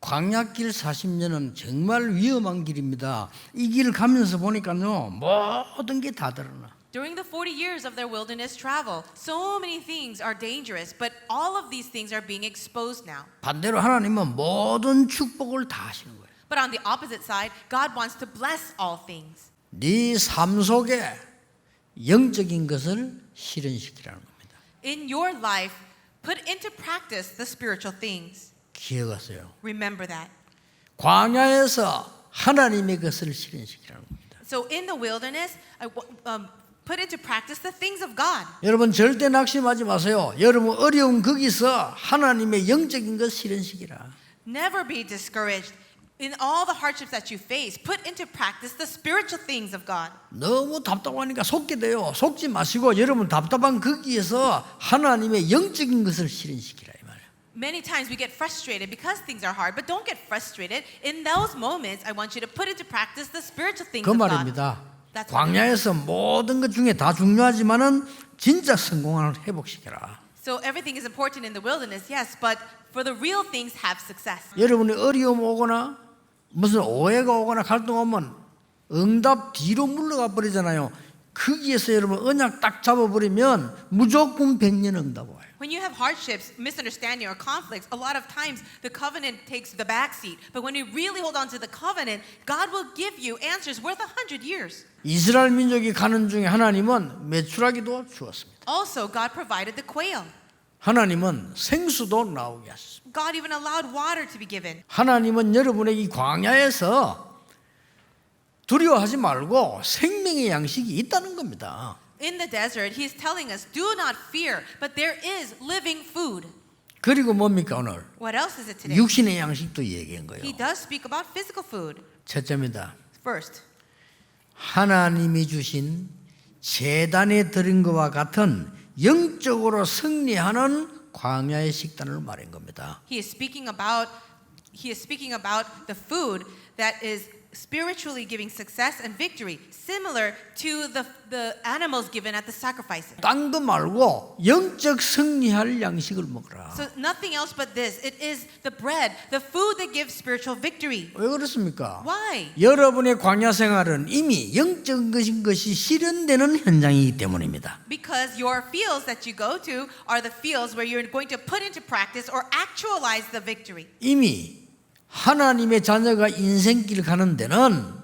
광야길 40년은 정말 위험한 길입니다. 이 길을 가면서 보니까요, 모든 게 다 드러나. During the 40 years of their wilderness travel, so many things are dangerous, but all of these things are being exposed now. 반대로 하나님은 모든 축복을 다 하시는 거예요. But on the opposite side, God wants to bless all things. 네 삶 속에 영적인 것을 실현시키라는 겁니다. In your life, put into practice the spiritual things. 기억하세요. Remember that. 광야에서 하나님의 것을 실현시키라는 겁니다. So in the wilderness, um, put into practice the things of God. 여러분 절대 낙심하지 마세요. 여러분 어려운 거기서 하나님의 영적인 것 실현시키라. Never be discouraged. In all the hardships that you face, put into practice the spiritual things of God. 너무 답답하니까 속게 돼요. 속지 마시고 여러분 답답한 거기에서 하나님의 영적인 것을 실현시키라. Many times we get frustrated because things are hard, but don't get frustrated. In those moments, I want you to put into practice the spiritual things 그 of God. 말입니다. That's 광야에서 모든 것 중에 다 중요하지만은 진짜 성공을 회복시켜라. So everything is important in the wilderness, yes, but for the real things have success. 여러분이 어려움 오거나 무슨 오해가 오거나 갈등 오면 응답 뒤로 물러가 버리잖아요. 거기에서 여러분 언약 딱 잡아버리면 무조건 백년 응답 와요. When you have hardships, misunderstanding, or conflicts, a lot of times the covenant takes the back seat. But when you really hold on to the covenant, God will give you answers worth a hundred years. 이스라엘 민족이 가는 중에 하나님은 메추라기도 주었습니다. Also, God provided the quail. 하나님은 생수도 나오게 하셨습니다. God even allowed water to be given. 하나님은 여러분의 이 광야에서 두려워하지 말고 생명의 양식이 있다는 겁니다. In the desert, He's telling us, do not fear, but there is living food. 그리고 뭡니까 오늘? What else is it today? 육신의 양식도 얘기한 거예요. He does speak about physical food. 첫째입니다. First, 하나님이 주신 재단에 드린 것과 같은 영적으로 승리하는 광야의 식단을 말한 겁니다. He is speaking about He is speaking about the food that is spiritually giving success and victory, similar to the, the animals given at the sacrifices. 딴 거 말고 영적 승리할 양식을 먹어라. So nothing else but this. It is the bread, the food that gives spiritual victory. 왜 그렇습니까? Why? 여러분의 광야 생활은 이미 영적 것인 것이 실현되는 현장이기 때문입니다. Because your fields that you go to are the fields where you're going to put into practice or actualize the victory. 이미 하나님의 자녀가 인생길 가는 데는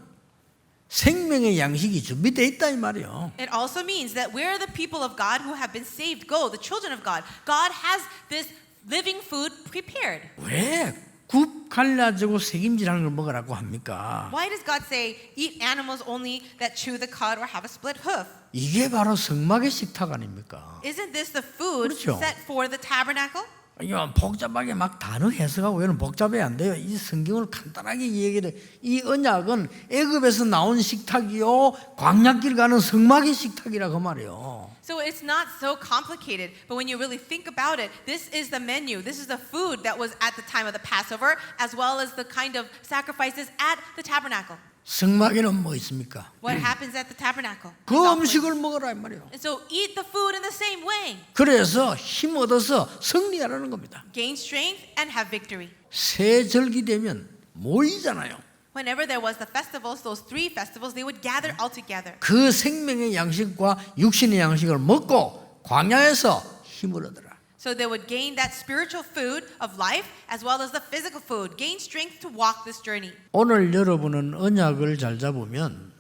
생명의 양식이 준비되어 있다 이 말이요. It also means that where the people of God who have been saved go, the children of God, God has this living food prepared. 왜 굽 갈라지고 새김질하는 걸 먹으라고 합니까? Why does God say, eat animals only that chew the cud or have a split hoof? 이게 바로 성막의 식탁 아닙니까? Isn't this the food 그렇죠. set for the tabernacle? 이거 복잡하게 막 단어 해석하고 이런 복잡해 안 돼요. 이 성경을 간단하게 얘기를 이 언약은 애굽에서 나온 식탁이요 광야길 가는 성막의 식탁이라 그 말이에요. So it's not so complicated, but when you really think about it, this is the menu. This is the food that was at the time of the Passover, as well as the kind of sacrifices at the tabernacle. 성막에는 뭐 있습니까? What happens at the tabernacle? 그. 음식을 먹어라 이 말이에요. And so eat the food in the same way. 그래서 힘 얻어서 승리하라는 겁니다. Gain strength and have victory. 새 절기 되면 모이잖아요. Whenever there was the festivals, those three festivals, they would gather all together. 그 생명의 양식과 육신의 양식을 먹고 광야에서 힘을 얻어라. So they would gain that spiritual food of life as well as the physical food, gain strength to walk this journey. 오늘 여러분은 언약을 잘 잡으면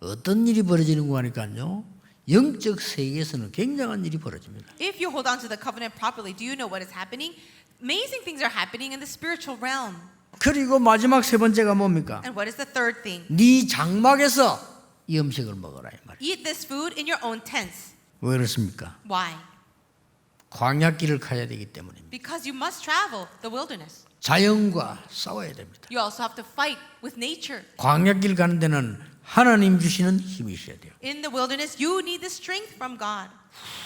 어떤 일이 벌어지는 거 하니까요. 영적 세계에서는 굉장한 일이 벌어집니다. If you hold on to the covenant properly, do you know what is happening? Amazing things are happening in the spiritual realm. 그리고 마지막 세 번째가 뭡니까? And what is the third thing? 네 장막에서 이 음식을 먹어라 이 말이에요. Eat this food in your own tents. 왜 그렇습니까? Why? 광야길을 가야 되기 때문입니다. Because you must travel the wilderness. 자연과 싸워야 됩니다. You also have to fight with nature. 광야길 가는 데는 하나님 주시는 힘이 있어야 돼요. In the wilderness, you need the strength from God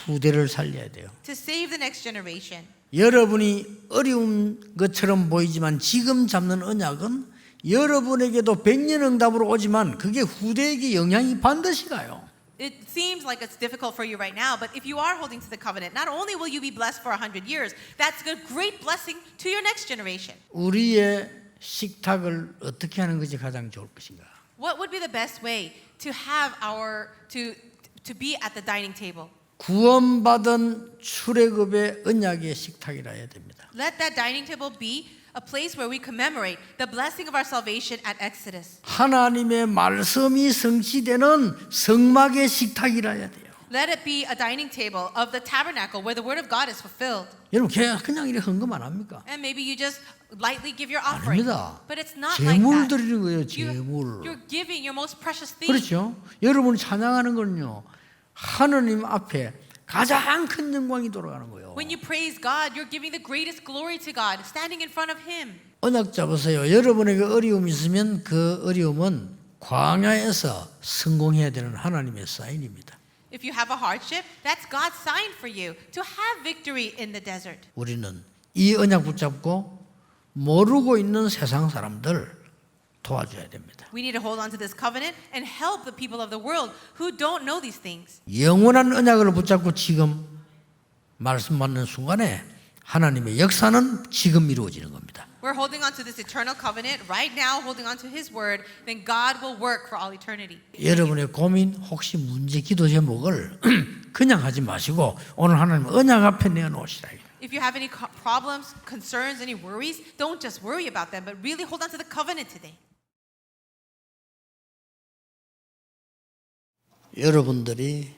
후대를 살려야 돼요. to save the next generation. 여러분이 어려운 것처럼 보이지만 지금 잡는 언약은 여러분에게도 백년 응답으로 오지만 그게 후대에게 영향이 반드시 가요. It seems like it's difficult for you right now, but if you are holding to the covenant, not only will you be blessed for a hundred years, that's a great blessing to your next generation. 우리의 식탁을 어떻게 하는 것이 가장 좋을 것인가? What would be the best way to have our to to be at the dining table? 구원받은 출애굽의 언약의 식탁이라 해야 됩니다. Let that dining table be a place where we commemorate the blessing of our salvation at Exodus. 하나님의 말씀이 성취되는 성막의 식탁이라 해야 돼요. Let it be a dining table of the tabernacle where the word of God is fulfilled. 여러분 그냥 그냥 이렇게 헌금 안 합니까? And maybe you just lightly give your offering. 아닙니다. But it's not like 재물 that. 드리는 거예요. You, 재물. you're giving your most precious thing. 그렇죠. 여러분이 찬양하는 거는요. 하느님 앞에 가장 큰 영광이 돌아가는 거예요. When you praise God, you're giving the greatest glory to God, standing in front of Him. 언약 잡으세요. 여러분에게 어려움이 있으면 그 어려움은 광야에서 성공해야 되는 하나님의 사인입니다. If you have a hardship, that's God's sign for you to have victory in the desert. 우리는 이 언약 붙잡고 모르고 있는 세상 사람들 도와줘야 됩니다. We need to hold on to this covenant and help the people of the world who don't know these things. 영원한 언약을 붙잡고 지금 말씀 받는 순간에 하나님의 역사는 지금 이루어지는 겁니다. We're holding on to this eternal covenant right now, holding on to His word, then God will work for all eternity. 여러분의 고민 혹시 문제 기도 제목을 그냥 하지 마시고 오늘 하나님 언약 앞에 내어놓으시라. If you have any problems, concerns, any worries, don't just worry about them, but really hold on to the covenant today. 여러분들이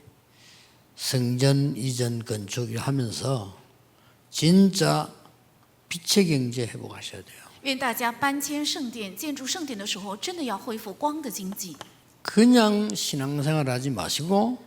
성전 이전 건축을 하면서 진짜 빛의 경제 회복하셔야 돼요.愿大家搬迁圣殿、建筑圣殿的时候，真的要恢复光的经济， 그냥 신앙생활 하지 마시고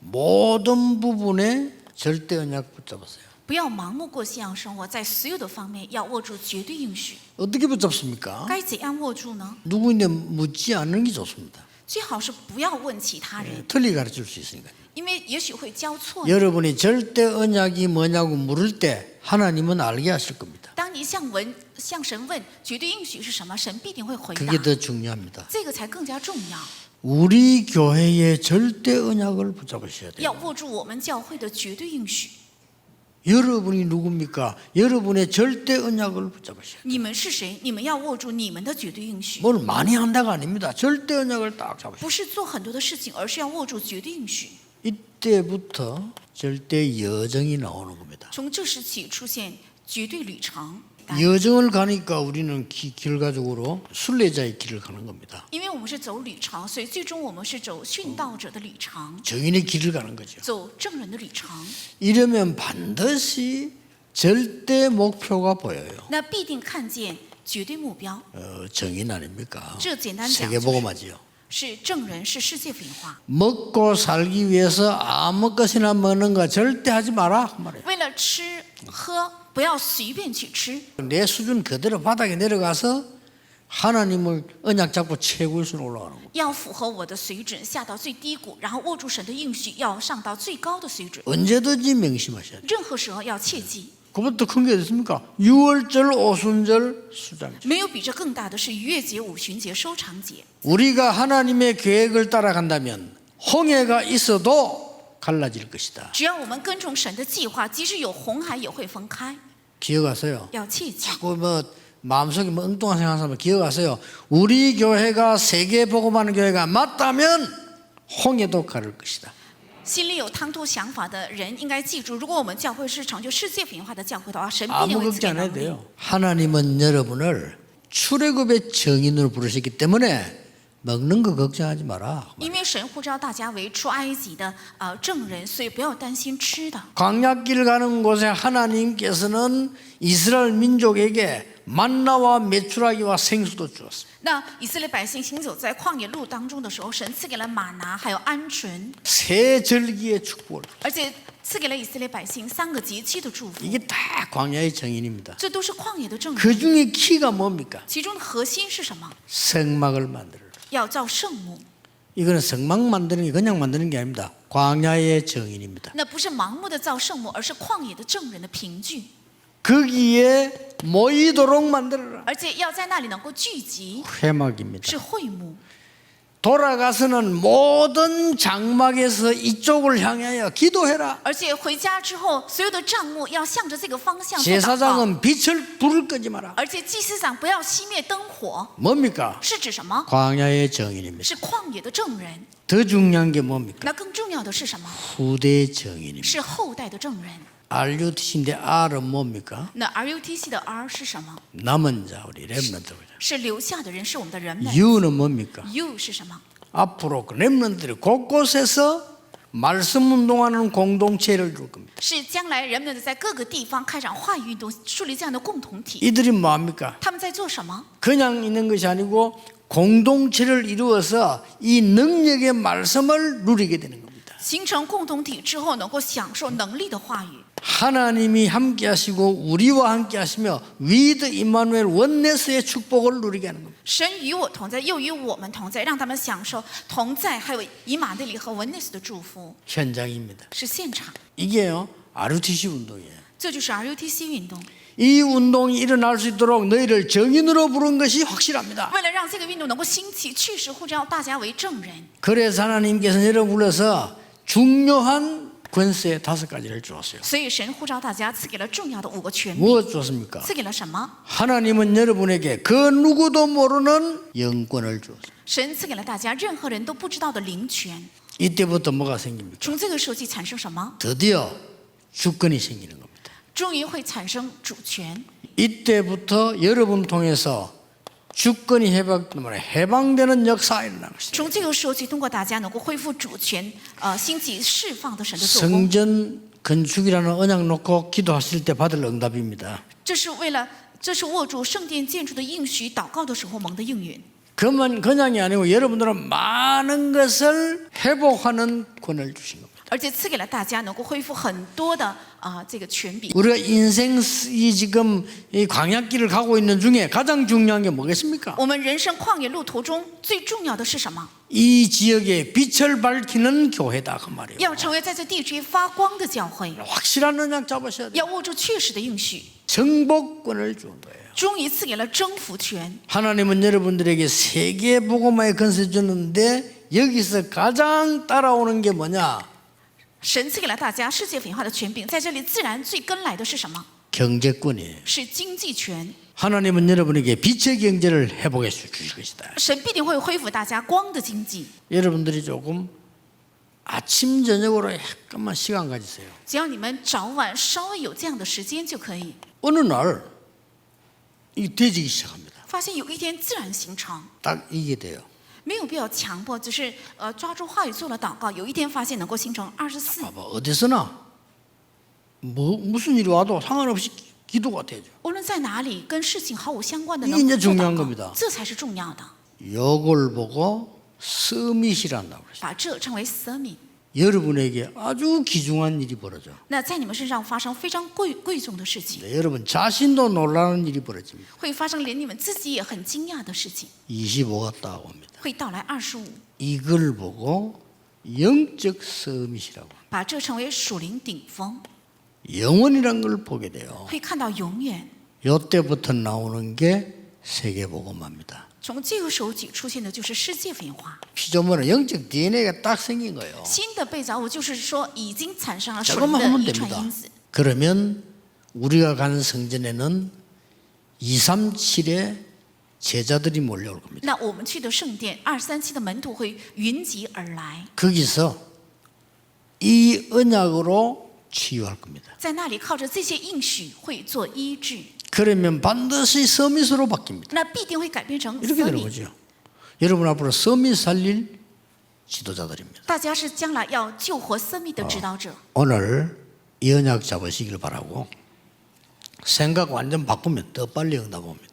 모든 부분에 절대 언약 붙잡으세요. 不要盲目过信仰生活，在所有的方面要握住绝对应许。 어떻게 붙잡습니까? 该怎样握住呢？ 누구인데 묻지 않는 게 좋습니다. 最好是不要问其他人， 틀리 가르칠 수 있으니까. 因为也许会教错。 여러분이 절대 언약이 뭐냐고 물을 때 하나님은 알게 하실 겁니다. 当你向文向神问绝对应许是什么，神必定会回 그게 答。 더 중요합니다. 这个才更加重要， 우리 교회의 절대 언약을 붙잡으셔야 돼요. 要握住我们教会的绝对应许。 여러분이 누굽니까? 여러분의 절대 언약을 붙잡으셔야 돼요. 你们是谁？你们要握住你们的绝对应许， 뭘 많이 한다가 아닙니다. 절대 언약을 딱 잡으셔야 돼요. 不是做很多的事情，而是要握住绝对应许。 이때부터 절대 여정이 나오는 겁니다. 从这时起出现绝对旅程。 여정을 가니까 우리는 기- 결과적으로 순례자의 길을 가는 겁니다. 因为我们是走旅程，所以最终我们是走殉道者的旅程， 정인의 길을 가는 거죠. 走证人的旅程。 이러면 반드시 절대 목표가 보여요. 那必定看见绝对目标， 어, 정인 아닙니까? 这简单讲 세계복음하지요. 是证人，是世界文化。 먹고 살기 위해서 아무 것이나 먹는 거 절대 하지 마라 그 말이에요. 为了吃 喝，不要随便去吃， 내 수준 그대로 바닥에 내려가서 하나님을 언약 잡고 최고일수로 올라가는 거예요. 要符合我的水准，下到最低谷，然后握住神的应许，要上到最高的水准。 언제든지 명심하셔야 돼요. 任何时候要切记， 그것도 큰 게 있습니까? 6월절, 오순절, 수장절. 没有比这更大的是逾越节、五旬节、收场节。 우리가 하나님의 계획을 따라간다면 홍해가 있어도 갈라질 것이다. 只要我们跟从神的计划，即使有红海也会分开。 기억하세요. 要切记， 자꾸 뭐 마음속에 뭐 엉뚱한 생각하는 사람 기억하세요. 우리 교회가 세계 복음하는 교회가 맞다면 홍해도 가를 것이다. 心里有贪图想法的人应该记住，如果我们教会是成就世界文化的教会的话，神必 아무 定会赐给 걱정 안 能 해도 力。 돼요. 하나님은 여러분을 출애굽의 정인으로 부르셨기 때문에 먹는 거 걱정하지 마라. 因为神呼召大家为出埃及的呃证人，所以不要担心吃的。 광야길 가는 곳에 하나님께서는 이스라엘 민족에게 만나와 메추라기와 생수도 주었습니다. 那以色列百姓行走在旷野路当中的时候，神赐给了玛拿，还有鹌鹑， 새 절기의 축복을. 而且赐给了以色列百姓三个节期的祝福。 이게 다 광야의 정인입니다. 这都是旷野的证人。 그 중에 키가 뭡니까? 其中的核心是什么？ 성막을 만들어라. 要造圣幕， 이거는 성막 만드는 게 그냥 만드는 게 아닙니다. 광야의 정인입니다. 那不是盲目的造圣幕，而是旷野的证人的凭据， 거기에 모이도록 만들어라. 而且要在那里能够聚集， 회막입니다. 是会幕。 돌아가서는 모든 장막에서 이쪽을 향하여 기도해라. 而且回家之后，所有的账目要向着这个方向做祷告。 제사장은 빛을 불을 끄지 마라. 而且祭司长不要熄灭灯火， 뭡니까? 是指什么？ 광야의 정인입니다. 是旷野的证人。 더 중요한 게 뭡니까? 那更重要的是什么？ 후대 정인입니다. 是后代的证人。 RUTC인데 R은 뭡니까? 那 RUTC 的 R 是什么？ 남은 자 우리 렘넌트 是留下的人，是我们的人们。 U는 뭡니까? U 是什么？ 앞으로 그 렘넌트들이 곳곳에서 말씀 운동하는 공동체를 줄 겁니다. 是将来人们在各个地方开展话语运动，树立这样的共同体。 이들이 뭐합니까? 他们在做什么？ 그냥 있는 것이 아니고 공동체를 이루어서 이 능력의 말씀을 누리게 되는 겁니다. 形成共同体之后，能够享受能力的话语。 하나님이 함께 하시고 우리와 함께 하시며 위드 임마누엘 원네스의 축복을 누리게 하는 겁니다. 神与我同在，又与我们同在，让他们享受同在，还有以马内利和文内斯的祝福， 현장입니다. 是现场。 이게요 RUTC 운동이에요. 这就是 RUTC 运动。 이 운동이 일어날 수 있도록 너희를 정인으로 부른 것이 확실합니다. 为了让这个运动能够兴起，确实呼召大家为证人。 그래서 하나님께서 여러분 불러서 중요한 권세 다섯 가지를 주었어요. 所以神呼召大家，赐给了重要的五个权柄， 무엇 주었습니까? 赐给了什么？ 하나님은 여러분에게 그 누구도 모르는 영권을 주었어요. 神赐给了大家任何人都不知道的灵权。 이때부터 뭐가 생깁니까? 从这个时候起产生什么？ 드디어 주권이 생기는 겁니다. 终于会产生主权。 이때부터 여러분 통해서 주권이 해방, 해방되는 역사가 일어나는 것입니다. 从这个时候起，通过大家能够恢复主权，呃，兴起释放的神的做工。 성전 건축이라는 언약 놓고 기도하실 때 받을 응답입니다. 这是为了，这是握住圣殿建筑的应许，祷告的时候蒙的应允。 그만 그냥이 아니고 여러분들은 많은 것을 회복하는 권을 주신 겁니다. 而且赐给了大家能够恢复很多的啊、这个权柄。 우리가 인생 이 지금 이 광약길을 가고 있는 중에 가장 중요한 게 뭐겠습니까? 我们人生旷野路途中最重要的是什么？ 이 지역에 빛을 밝히는 교회다 그 말이에요. 要成为在这地区发光的教会， 확실한 언약 잡으셔야 돼요. 要握住确实的应许。 정복권을 준 거예요. 终于赐给了征服权。 하나님은 여러분들에게 세계 복음화의 건설 줬는데 여기서 가장 따라오는 게 뭐냐? 神赐给了大家世界文化的权柄，在这里自然最跟来的是什么？ 경제권이에요. 是经济权。 하나님은 여러분에게 빛의 경제를 회복해 주실 것이다. 神必定会恢复大家光的经济。 여러분들이 조금 아침 저녁으로 약간만 시간 가지세요. 只要你们早晚稍微有这样的时间就可以， 어느 날 이 되지기 시작합니다. 发现有一天自然形成， 딱 이게 돼요. 没有必要强迫，只是呃抓住话语做了祷告，有一天发现能够形成二十四。 봐봐 어디서나 뭐 무슨 일이 와도 상관없이 기- 기도가 되죠. 无论在哪里，跟事情毫无相关的 이게 能 이제 做 중요한 祷 겁니다 告，这才是重要的。 요걸 보고 서밋이란다고 그랬어요. 把这称为 summit。 여러분에게 아주 귀중한 일이 벌어져. 那在你们身上发生非常贵贵重的事情， 네, 여러분 자신도 놀라는 일이 벌어집니다. 会发生连你们自己也很惊讶的事情， 25가 따고 옵니다. 会到来二十五。 이걸 보고 영적 서밋이라고. 把这称为属灵顶峰， 영원이란 걸 보게 돼요. 会看到永远。 요때부터 나오는 게 세계복음화입니다. 从这个时候起出现的就是世界文化。 피조물은 영적 DNA가 딱 생긴 거예요. 新的被造物就是说已经产生了属 조금만 灵 하면 的遗传 됩니다. 因子。 그러면 우리가 가는 성전에는 237의 제자들이 몰려올 겁니다. 那我们去的圣殿，二三七的门徒会云集而来， 거기서 이 언약으로 치유할 겁니다. 在那里靠着这些应许会做医治， 그러면 반드시 서밋으로 바뀝니다. 이렇게 되는 거죠. 여러분 앞으로 서밋 살릴 지도자들입니다. 어, 오늘 이 언약 잡으시길 바라고 생각 완전 바꾸면 더 빨리 응답 옵니다.